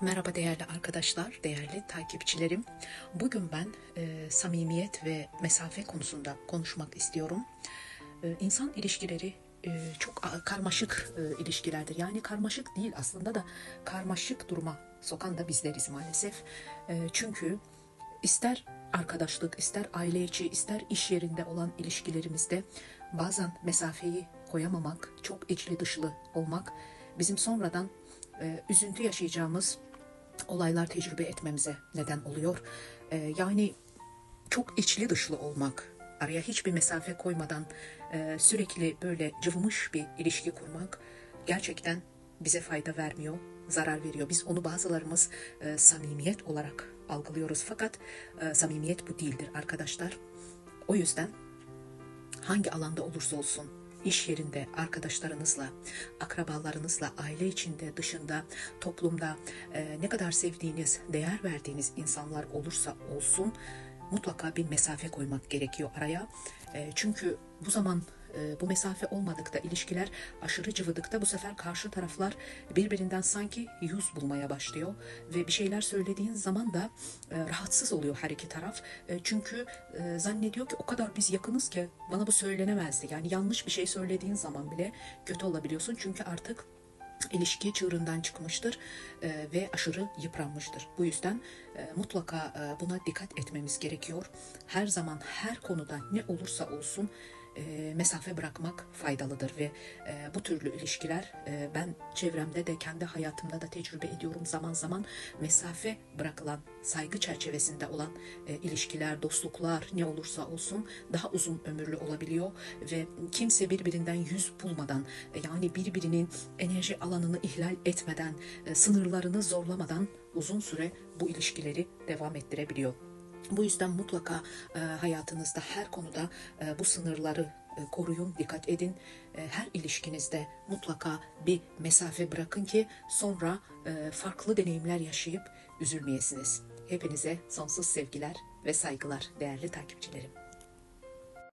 Merhaba değerli arkadaşlar, değerli takipçilerim. Bugün ben e, samimiyet ve mesafe konusunda konuşmak istiyorum. E, insan ilişkileri e, çok karmaşık e, ilişkilerdir. Yani karmaşık değil aslında da karmaşık duruma sokan da bizleriz maalesef. E, çünkü ister arkadaşlık, ister aile içi, ister iş yerinde olan ilişkilerimizde bazen mesafeyi koyamamak, çok içli dışlı olmak bizim sonradan e, üzüntü yaşayacağımız olaylar tecrübe etmemize neden oluyor. E, yani çok içli dışlı olmak, araya hiçbir mesafe koymadan e, sürekli böyle cıvımış bir ilişki kurmak gerçekten bize fayda vermiyor, zarar veriyor. Biz onu bazılarımız e, samimiyet olarak algılıyoruz fakat e, samimiyet bu değildir arkadaşlar. O yüzden hangi alanda olursa olsun iş yerinde arkadaşlarınızla, akrabalarınızla, aile içinde, dışında, toplumda e, ne kadar sevdiğiniz, değer verdiğiniz insanlar olursa olsun mutlaka bir mesafe koymak gerekiyor araya. E, çünkü bu zaman e, bu mesafe olmadıkta, ilişkiler aşırı cıvıdıkta bu sefer karşı taraflar birbirinden sanki yüz bulmaya başlıyor ve bir şeyler söylediğin zaman da e, rahatsız oluyor her iki taraf. E, çünkü zannediyor ki o kadar biz yakınız ki bana bu söylenemezdi. Yani yanlış bir şey söylediğin zaman bile kötü olabiliyorsun çünkü artık ilişki çığırından çıkmıştır e, ve aşırı yıpranmıştır. Bu yüzden e, mutlaka e, buna dikkat etmemiz gerekiyor. Her zaman her konuda ne olursa olsun e, mesafe bırakmak faydalıdır ve e, bu türlü ilişkiler e, ben çevremde de kendi hayatımda da tecrübe ediyorum zaman zaman mesafe bırakılan saygı çerçevesinde olan e, ilişkiler, dostluklar ne olursa olsun daha uzun ömürlü olabiliyor ve kimse birbirinden yüz bulmadan e, yani birbirinin enerji alanını ihlal etmeden, e, sınırlarını zorlamadan uzun süre bu ilişkileri devam ettirebiliyor. Bu yüzden mutlaka e, hayatınızda her konuda e, bu sınırları e, koruyun, dikkat edin. Her ilişkinizde mutlaka bir mesafe bırakın ki sonra farklı deneyimler yaşayıp üzülmeyesiniz. Hepinize sonsuz sevgiler ve saygılar değerli takipçilerim.